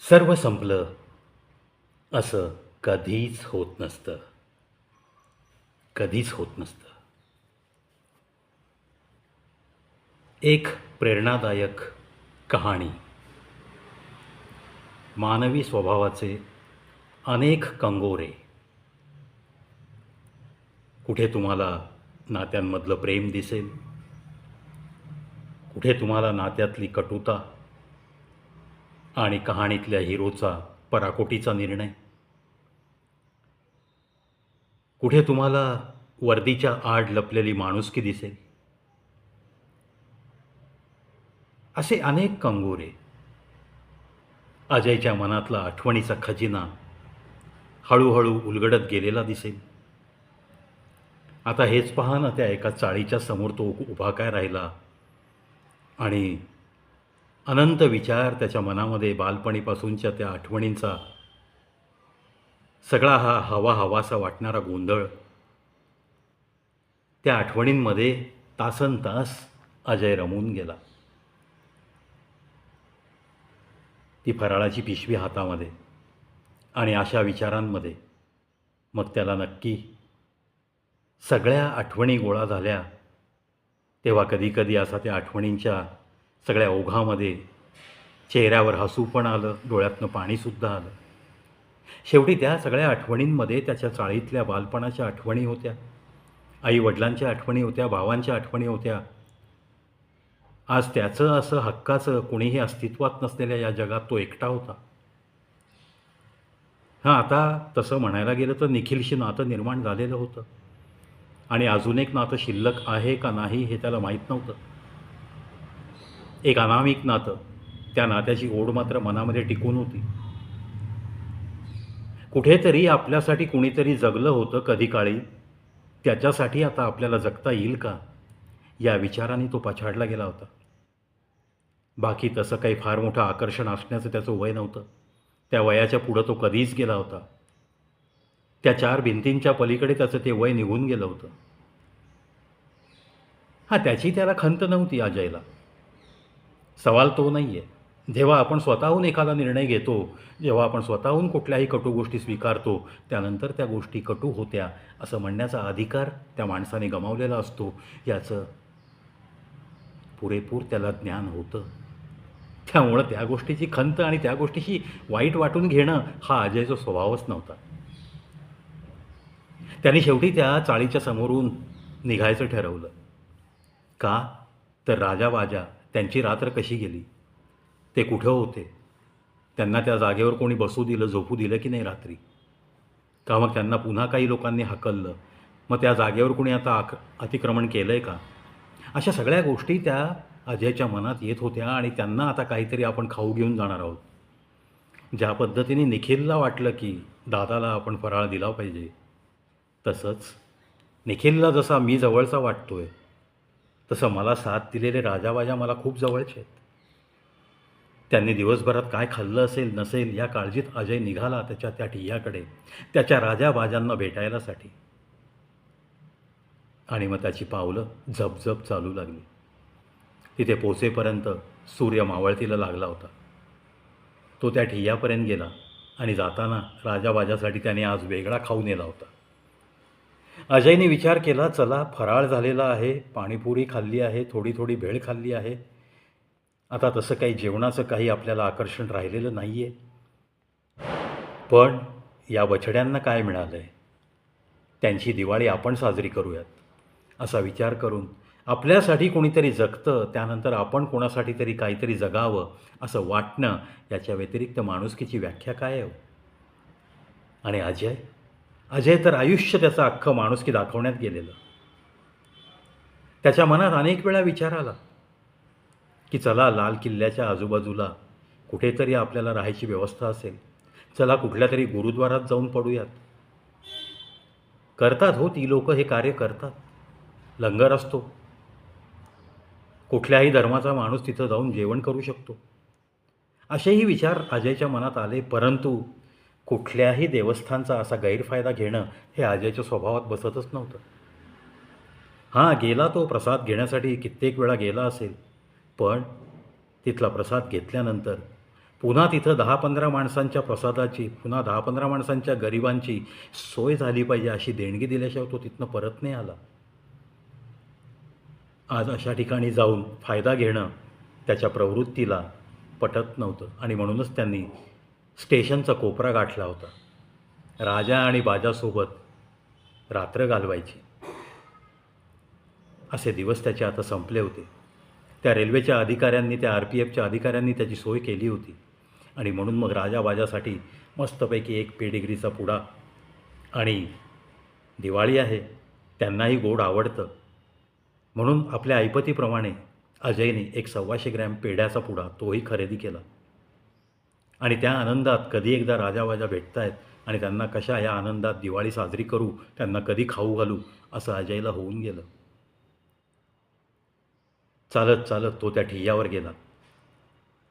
सर्व संपलं. असं कधीच होत नसतं. कधीच होत नसतं. एक प्रेरणादायक कहाणी. मानवी स्वभावाचे अनेक कंगोरे. कुठे तुम्हाला नात्यांमधलं प्रेम दिसेल? कुठे तुम्हाला नात्यातली कटुता? आणि कहाणीतल्या हिरोचा पराकोटीचा निर्णय. कुठे तुम्हाला वर्दीच्या आड लपलेली माणुसकी दिसेल? असे अनेक कंगोरे. अजयच्या मनातला आठवणीचा खजिना हळूहळू उलगडत गेलेला दिसेल. आता हेच पहा ना त्या एका चाळीच्या समोर तो उभा काय राहिला आणि अनंत विचार त्याच्या मनामध्ये बालपणीपासूनच्या त्या आठवणींचा. सगळा हा हवा हवासा वाटणारा गोंधळ. त्या आठवणींमध्ये तासन तास अजय रमून गेला. ती फराळाची पिशवी हातामध्ये आणि अशा विचारांमध्ये. मग त्याला नक्की सगळ्या आठवणी गोळा झाल्या. तेव्हा कधीकधी असा त्या आठवणींच्या सगळ्या ओघामध्ये चेहऱ्यावर हसू पण आलं डोळ्यातनं पाणीसुद्धा आलं. शेवटी त्या सगळ्या आठवणींमध्ये त्याच्या चाळीतल्या बालपणाच्या आठवणी होत्या. आई वडिलांच्या आठवणी होत्या भावांच्या आठवणी होत्या. आज त्याचं असं हक्काचं कुणीही अस्तित्वात नसलेल्या या जगात तो एकटा होता. हां आता तसं म्हणायला गेलं तर निखिलशी नातं निर्माण झालेलं होतं. आणि अजून एक नातं शिल्लक आहे का नाही हे त्याला माहीत नव्हतं. एक अनामिक नातं. त्या नात्याची ओढ मात्र मनामध्ये टिकून होती. कुठेतरी आपल्यासाठी कुणीतरी जगलं होतं कधी काळी त्याच्यासाठी आता आपल्याला जगता येईल का? या विचाराने तो पछाडला गेला होता. बाकी तसं काही फार मोठं आकर्षण असण्याचं त्याचं वय नव्हतं. त्या वयाच्या पुढं तो कधीच गेला होता. त्या चार भिंतींच्या पलीकडे त्याचं ते वय निघून गेलं होतं. हां त्याची त्याला खंत नव्हती अजयला. सवाल तो नाही आहे जेव्हा आपण स्वतःहून एखादा निर्णय घेतो जेव्हा आपण स्वतःहून कुठल्याही कटू गोष्टी स्वीकारतो त्यानंतर त्या गोष्टी कटू होत्या असं म्हणण्याचा अधिकार त्या माणसाने गमावलेला असतो. याचं पुरेपूर त्याला ज्ञान होतं. त्यामुळं त्या गोष्टीची खंत आणि त्या गोष्टीशी वाईट वाटून घेणं हा अजयचा स्वभावच नव्हता. त्याने शेवटी त्या चाळीच्या समोरून निघायचं ठरवलं. का? तर राजा बाजा त्यांची रात्र कशी गेली? ते कुठं होते? त्यांना त्या जागेवर कोणी बसू दिलं झोपू दिलं की नाही रात्री? का मग त्यांना पुन्हा काही लोकांनी हकललं? मग त्या जागेवर कोणी आता आक अतिक्रमण केलं आहे का? अशा सगळ्या गोष्टी त्या अजयच्या मनात येत होत्या आणि त्यांना आता काहीतरी आपण खाऊ घेऊन जाणार आहोत. ज्या पद्धतीने निखिलला वाटलं की दादाला आपण फराळ दिला पाहिजे तसंच निखिलला जसा मी जवळचा वाटतो आहे तसं मला साथ दिलेले राजाबाजा मला खूप जवळचे आहेत. त्यांनी दिवसभरात काय खाल्लं असेल नसेल या काळजीत अजय निघाला त्याच्या त्या ठिय्याकडे त्याच्या राजाबाजांना भेटायलासाठी आणि मग त्याची पावलं झपझप चालू लागली. तिथे पोचेपर्यंत सूर्य मावळतीला लागला होता. तो त्या ठिय्यापर्यंत गेला आणि जाताना राजाबाजासाठी त्याने आज वेगळा खाऊ नेला होता. अजयने विचार केला चला फराळ झालेला आहे पाणीपुरी खाल्ली आहे थोडी थोडी भेळ खाल्ली आहे. आता तसं काही जेवणाचं काही आपल्याला आकर्षण राहिलेलं नाही आहे पण या बछड्यांना काय मिळालं आहे त्यांची दिवाळी आपण साजरी करूयात असा विचार करून आपल्यासाठी कोणीतरी जगतं त्यानंतर आपण कोणासाठी तरी काहीतरी जगावं असं वाटणं याच्या व्यतिरिक्त माणुसकीची व्याख्या काय आहे हो? आणि अजय? अजय तर आयुष्य त्याचं अख्खं माणुसकी दाखवण्यात गेलेलं. त्याच्या मनात अनेक वेळा विचार आला की चला लाल किल्ल्याच्या आजूबाजूला कुठेतरी आपल्याला राहायची व्यवस्था असेल. चला कुठल्या तरी गुरुद्वारात जाऊन पडूयात. करतात हो ती लोक हे कार्य करतात. लंगर असतो. कुठल्याही धर्माचा माणूस तिथं जाऊन जेवण करू शकतो. असेही विचार अजयच्या मनात आले परंतु कुठल्याही देवस्थानचा असा गैरफायदा घेणं हे अजयच्या स्वभावात बसतच नव्हतं. हां गेला तो प्रसाद घेण्यासाठी कित्येक वेळा गेला असेल. पण तिथला प्रसाद घेतल्यानंतर पुन्हा तिथं दहा पंधरा माणसांच्या प्रसादाची पुन्हा दहा पंधरा माणसांच्या गरिबांची सोय झाली पाहिजे अशी देणगी दिल्याशिवाय तो तिथनं परत नाही आला. आज अशा ठिकाणी जाऊन फायदा घेणं त्याच्या प्रवृत्तीला पटत नव्हतं आणि म्हणूनच त्यांनी स्टेशनचा कोपरा गाठला होता. राजा आणि बाजासोबत रात्र घालवायची. असे दिवस त्याचे आता संपले होते. त्या रेल्वेच्या अधिकाऱ्यांनी त्या आर पी एफच्या अधिकाऱ्यांनी त्याची सोय केली होती. आणि म्हणून मग राजा बाजासाठी मस्तपैकी एक पेडिग्रीचा पुडा आणि दिवाळी आहे त्यांनाही गोड आवडतं. म्हणून आपल्या ऐपतीप्रमाणे अजयने एक सव्वाशे ग्रॅम पेढ्याचा पुडा तोही खरेदी केला. आणि त्या आनंदात कधी एकदा राजावाजा भेटतायत आणि त्यांना कशा या आनंदात दिवाळी साजरी करू त्यांना कधी खाऊ घालू असं अजयला होऊन गेलं. चालत चालत तो त्या ठिय्यावर गेला.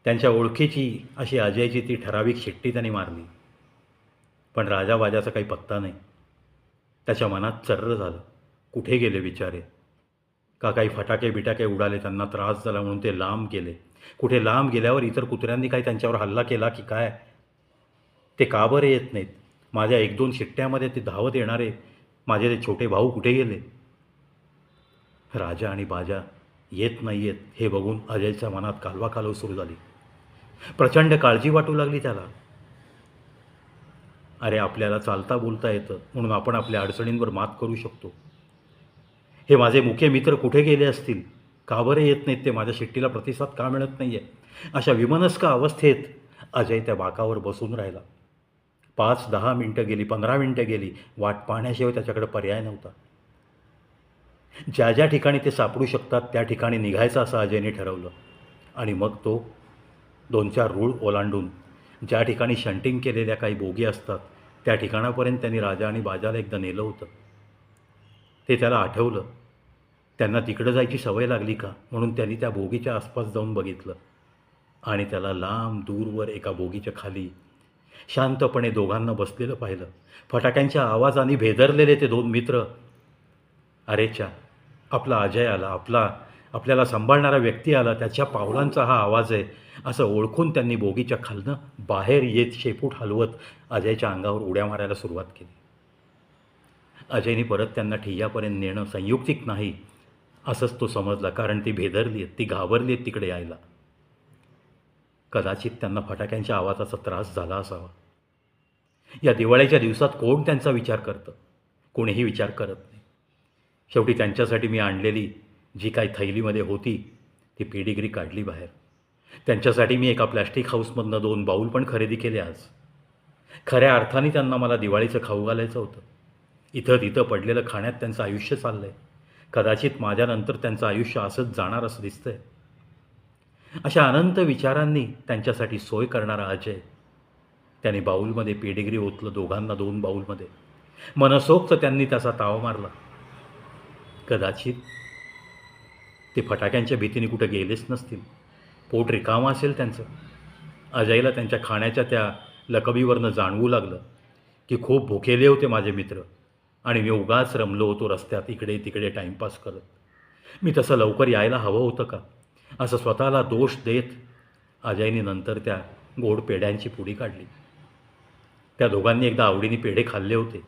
त्यांच्या ओळखीची अशी अजयची ती ठराविक शिट्टी त्याने मारली. पण राजावाजाचा काही पत्ता नाही. त्याच्या मनात चर्र झालं. कुठे गेले बिचारे? का काही फटाके बिटाके उडाले त्यांना त्रास झाला म्हणून ते लांब गेले. कुठे लांब गेल्यावर इतर कुत्र्यांनी काही त्यांच्यावर हल्ला केला की काय? ते का बरे येत नाहीत? माझ्या एक दोन शिट्ट्यामध्ये ते धावत येणारे. माझे ते छोटे भाऊ कुठे गेले? राजा आणि बाजा येत नाही येत हे बघून अजयच्या मनात कालवा कालव सुरू झाली. प्रचंड काळजी वाटू लागली त्याला. अरे आपल्याला चालता बोलता येतं म्हणून आपण आपल्या अडचणींवर मात करू शकतो. हे माझे मुख्य मित्र कुठे गेले असतील? का बरे येत नाहीत ते? माझ्या शिट्टीला प्रतिसाद का मिळत नाही आहे अशा विमनस्क अवस्थेत अजय त्या बाकावर बसून राहिला. पाच दहा मिनटं गेली पंधरा मिनटं गेली वाट पाहण्याशिवाय त्याच्याकडे पर्याय नव्हता. ज्या ज्या ठिकाणी ते सापडू शकतात त्या ठिकाणी निघायचं असं अजयने ठरवलं. आणि मग तो दोन चार रूळ ओलांडून ज्या ठिकाणी शंटिंग केलेल्या काही बोगी असतात त्या ठिकाणापर्यंत त्यांनी राजा आणि बाजाला एकदा नेलं होतं. ते त्याला आठवलं त्यांना तिकडं जायची सवय लागली का? म्हणून त्यांनी त्या बोगीच्या आसपास जाऊन बघितलं. आणि त्याला लांब दूरवर एका बोगीच्या खाली शांतपणे दोघांना बसलेलं पाहिलं. फटाक्यांच्या आवाजाने भेदरलेले ते दोन मित्र. अरेच्या आपला अजय आला आपला आपल्याला सांभाळणारा व्यक्ती आला त्याच्या पावलांचा हा आवाज आहे असं ओळखून त्यांनी बोगीच्या खालनं बाहेर येत शेपूट हलवत अजयच्या अंगावर उड्या मारायला सुरुवात केली. अजयने परत त्यांना ठिय्यापर्यंत नेणं संयुक्तिक नाही असंच तो समजला कारण ती भेदरली आहेत ती घाबरली आहेत तिकडे यायला. कदाचित त्यांना फटाक्यांच्या आवाजाचा त्रास झाला असावा. या दिवाळीच्या दिवसात कोण त्यांचा विचार करतं? कोणीही विचार करत नाही. शेवटी त्यांच्यासाठी मी आणलेली जी काही थैलीमध्ये होती ती पेडिग्री काढली बाहेर. त्यांच्यासाठी मी एका प्लॅस्टिक हाऊसमधनं दोन बाऊल पण खरेदी केले आज. खऱ्या अर्थाने त्यांना मला दिवाळीचं खाऊ घालायचं होतं. इथं तिथं पडलेलं खाण्यात त्यांचं आयुष्य चाललं आहे कदाचित माझ्यानंतर त्यांचं आयुष्य असंच जाणार असं दिसतंय. अशा अनंत विचारांनी त्यांच्यासाठी सोय करणारा अजय. त्याने बाऊलमध्ये पेडिग्री ओतलं दोघांना दोन बाऊलमध्ये. मनसोक्त त्यांनी त्याचा ताव मारला. कदाचित ते फटाक्यांच्या भीतीने कुठं गेलेच नसतील. पोट रिकामं असेल त्यांचं. अजयला त्यांच्या खाण्याच्या त्या लकबीवरनं जाणवू लागलं की खूप भुकेले होते माझे मित्र. आणि मी उगाच रमलो होतो रस्त्यात इकडे तिकडे टाईमपास करत. मी तसं लवकर यायला हवं होतं का? असं स्वतःला दोष देत अजयने नंतर त्या गोड पेढ्यांची पुडी काढली. त्या दोघांनी एकदा आवडीने पेढे खाल्ले होते.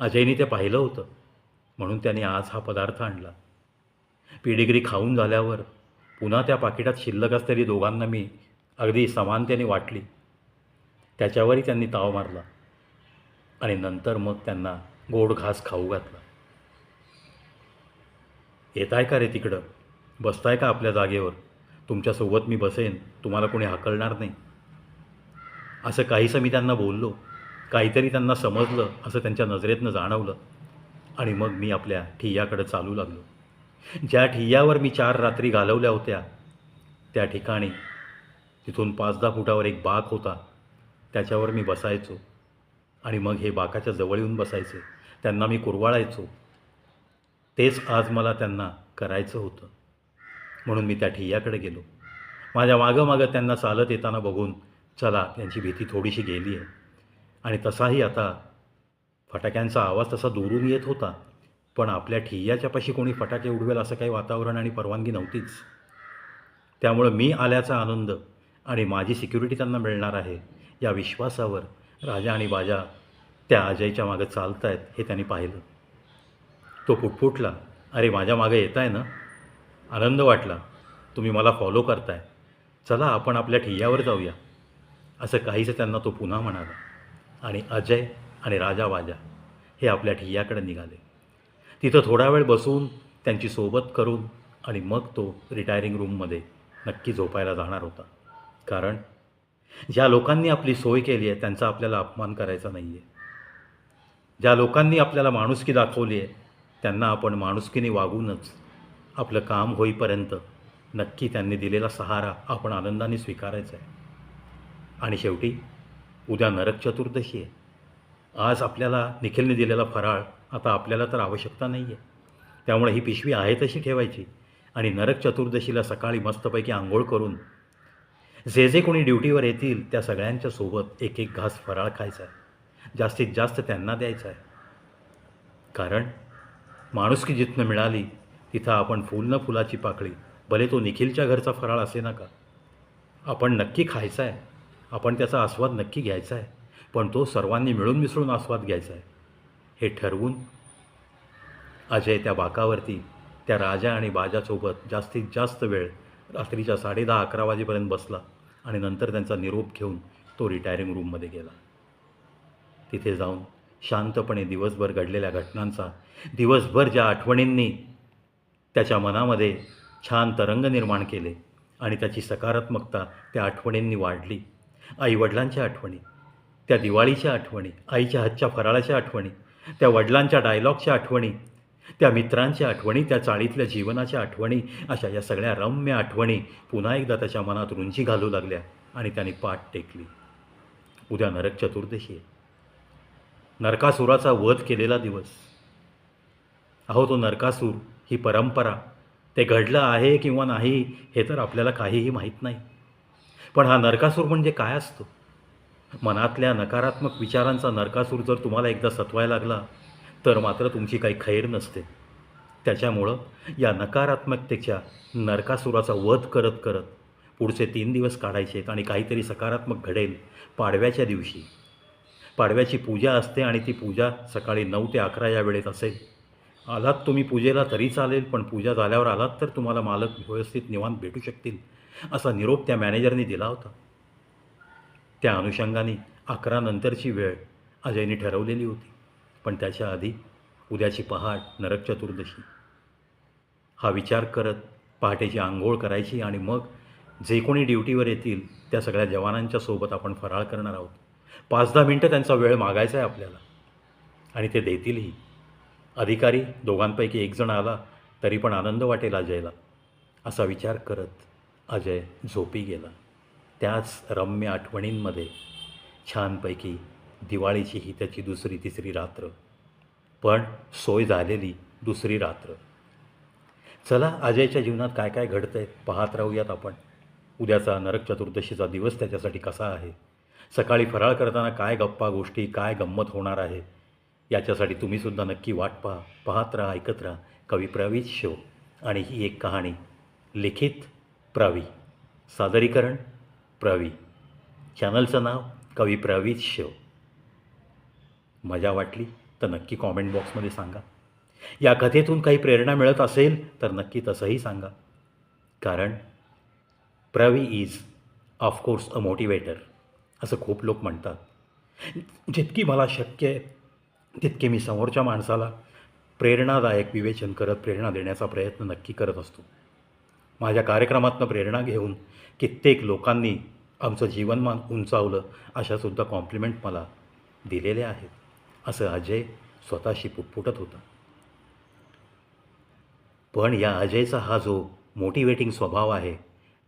अजयने ते पाहिलं होतं. म्हणून त्याने आज हा पदार्थ आणला. पिढीगिरी खाऊन झाल्यावर पुन्हा त्या पाकिटात शिल्लक असलेली दोघांना मी अगदी समानतेने वाटली. त्याच्यावरही त्यांनी ताव मारला. आणि नंतर मग त्यांना गोड घास खाऊ घातला. येताय का रे तिकडं? बसताय का आपल्या जागेवर? तुमच्यासोबत मी बसेन तुम्हाला कोणी हाकलणार नाही. असं काहीसं मी त्यांना बोललो काहीतरी त्यांना समजलं असं त्यांच्या नजरेतनं जाणवलं. आणि मग मी आपल्या ठिय्याकडे चालू लागलो. ज्या ठिय्यावर मी चार रात्री घालवल्या होत्या त्या ठिकाणी तिथून पाच दहा फुटावर एक बाक होता. त्याच्यावर मी बसायचो. आणि मग हे बाकाच्या जवळ येऊन बसायचे. त्यांना मी कुरवाळायचो. तेच आज मला त्यांना करायचं होतं. म्हणून मी त्या ठिय्याकडे गेलो. माझ्या मागं मागं त्यांना चालत येताना बघून चला त्यांची भीती थोडीशी गेली आहे. आणि तसाही आता फटाक्यांचा आवाज तसा दुरून येत होता. पण आपल्या ठिय्याच्यापाशी कोणी फटाके उडवेल असं काही वातावरण आणि परवानगी नव्हतीच. त्यामुळं मी आल्याचा आनंद आणि माझी सिक्युरिटी त्यांना मिळणार आहे या विश्वासावर राजा आणि बाजा त्या अजयच्या मागं चालत आहेत हे त्यांनी पाहिलं. तो पुटपुटला अरे माझ्या मागं येत आहे ना? आनंद वाटला. तुम्ही मला फॉलो करताय. चला आपण आपल्या ठिय्यावर जाऊया. असं काहीसं त्यांना तो पुन्हा म्हणाला. आणि अजय आणि राजा वाजा हे आपल्या ठिय्याकडे निघाले. तिथं थोडा वेळ बसून त्यांची सोबत करून आणि मग तो रिटायरिंग रूममध्ये नक्की झोपायला जाणार होता. कारण ज्या लोकांनी आपली सोय केली आहे त्यांचा आपल्याला अपमान करायचा नाही आहे ज्या लोकांनी आपल्याला माणुसकी दाखवली आहे त्यांना आपण माणुसकीने वागूनच आपलं काम होईपर्यंत नक्की त्यांनी दिलेला सहारा आपण आनंदाने स्वीकारायचा आहे. आणि शेवटी उद्या नरक चतुर्दशी आहे. आज आपल्याला निखिलने दिलेला फराळ आता आपल्याला तर आवश्यकता नाही आहे त्यामुळे ही पिशवी आहे तशी ठेवायची आणि नरक चतुर्दशीला सकाळी मस्तपैकी आंघोळ करून जे जे कोणी ड्युटीवर येतील त्या सगळ्यांच्या सोबत एक एक घास फराळ खायचा आहे. जास्तीत जास्त त्यांना द्यायचं आहे. कारण माणुसकी जिथनं मिळाली तिथं आपण फुल न फुलाची पाकळी भले तो निखिलच्या घरचा फराळ असे नका. आपण नक्की खायचा आहे. आपण त्याचा आस्वाद नक्की घ्यायचा आहे. पण तो सर्वांनी मिळून मिसळून आस्वाद घ्यायचा आहे. हे ठरवून अजय त्या बाकावरती त्या राजा आणि बाजासोबत जास्तीत जास्त वेळ रात्रीच्या साडेदहा अकरा वाजेपर्यंत बसला आणि नंतर त्यांचा निरोप घेऊन तो रिटायरिंग रूममध्ये गेला. तिथे जाऊन शांतपणे दिवसभर घडलेल्या घटनांचा दिवसभर ज्या आठवणींनी त्याच्या मनामध्ये छान तरंग निर्माण केले आणि त्याची सकारात्मकता त्या आठवणींनी वाढली. आईवडिलांच्या आठवणी त्या दिवाळीच्या आठवणी आईच्या हातच्या फराळाच्या आठवणी त्या वडिलांच्या डायलॉगच्या आठवणी त्या मित्रांच्या आठवणी त्या चाळीतल्या जीवनाच्या आठवणी अशा या सगळ्या रम्य आठवणी पुन्हा एकदा त्याच्या मनात रुंची घालू लागल्या आणि त्याने पाठ टेकली. उद्या नरक चतुर्दशी आहे. नरकासुराचा वध केलेला दिवस. अहो तो नरकासूर ही परंपरा ते घडलं आहे किंवा नाही हे तर आपल्याला काहीही माहीत नाही. पण हा नरकासूर म्हणजे काय असतो? मनातल्या नकारात्मक विचारांचा नरकासूर जर तुम्हाला एकदा सतवायला लागला तर मात्र तुमची काही खैर नसते. त्याच्यामुळं या नकारात्मकतेच्या नरकासुराचा वध करत करत पुढचे तीन दिवस काढायचे आहेत आणि काहीतरी सकारात्मक घडेल पाडव्याच्या दिवशी. पाडव्याची पूजा असते आणि ती पूजा सकाळी नऊ ते अकरा या वेळेत असेल. आलात तुम्ही पूजेला तरी चालेल पण पूजा झाल्यावर आलात तर तुम्हाला मालक व्यवस्थित निवांत भेटू शकतील असा निरोप त्या मॅनेजरनी दिला होता. त्या अनुषंगाने अकरा नंतरची वेळ अजयने ठरवलेली होती पण त्याच्या आधी उद्याची पहाट नरक चतुर्दशी. हा विचार करत पहाटेची आंघोळ करायची आणि मग जे कोणी ड्युटीवर येतील त्या सगळ्या जवानांच्या सोबत आपण फराळ करणार आहोत. पाच दहा मिनटं त्यांचा वेळ मागायचा आहे आपल्याला. आणि ते देतीलही. अधिकारी दोघांपैकी एक जण आला तरी पण आनंद वाटेल अजयला. असा विचार करत अजय झोपी गेला. त्याच रम्य आठवणींमध्ये छानपैकी दिवाळीची ही त्याची दुसरी तिसरी रात्र. पण सोय झालेली दुसरी रात्र. चला अजयच्या जीवनात काय काय घडतंय आहे पाहत राहूयात आपण. उद्याचा नरक चतुर्दशीचा दिवस त्याच्यासाठी कसा आहे? सकाळी फराळ करताना काय गप्पा गोष्टी काय गंमत होणार आहे? याच्यासाठी तुम्हीसुद्धा नक्की वाट पहा पाहत राहा ऐकत राहा. कवी प्रवीत शो आणि ही एक कहाणी. लिखित प्रवी. सादरीकरण प्रवी. चॅनलचं नाव कवी प्रवीत शो मजा वाटली तर नक्की कॉमेंट बॉक्समध्ये सांगा. या कथेतून काही प्रेरणा मिळत असेल तर नक्की तसंही सांगा. कारण Pravi is of course a motivator असं खूप लोक म्हणतात. जितकी मला शक्य आहे तितके मी समोरच्या माणसाला प्रेरणादायक विवेचन करत प्रेरणा देण्याचा प्रयत्न नक्की करत असतो. माझ्या कार्यक्रमातनं प्रेरणा घेऊन कित्येक लोकांनी आमचं जीवनमान उंचावलं अशासुद्धा कॉम्प्लिमेंट मला दिलेल्या आहेत असं अजय स्वतःशी पुटपुटत होता. पण या अजयचा हा जो मोटिवेटिंग स्वभाव आहे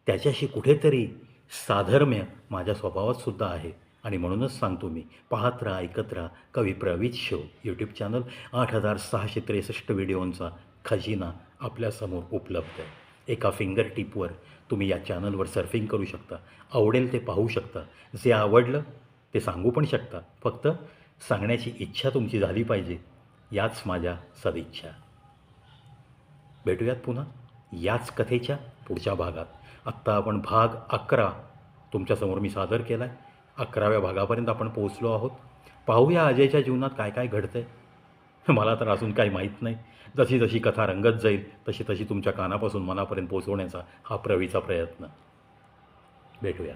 त्याच्याशी कुठेतरी साधर्म्य माझ्या स्वभावात सुद्धा आहे. आणि म्हणूनच सांगतो मी पाहत राहा ऐकत राहा. कवी प्रवीत शो यूट्यूब चॅनल आठ हजार सहाशे त्रेसष्ट व्हिडिओंचा खजिना आपल्यासमोर उपलब्ध आहे. एका फिंगर टिपवर तुम्ही या चॅनलवर सर्फिंग करू शकता. आवडेल ते पाहू शकता. जे आवडलं ते सांगू पण शकता. फक्त सांगण्याची इच्छा तुमची झाली पाहिजे. याच माझ्या सदिच्छा. भेटूयात पुन्हा याच कथेच्या पुढच्या भागात. आत्ता आपण भाग अकरा तुमच्यासमोर मी सादर केला आहे अकराव्या भागापर्यंत आपण पोहोचलो आहोत. पाहूया अजयच्या जीवनात काय काय घडतं आहे मला तर अजून काही माहीत नाही. जशी जशी कथा रंगत जाईल तशी तशी तुमच्या कानापासून मनापर्यंत पोहोचवण्याचा हा प्रवीचा प्रयत्न. भेटूया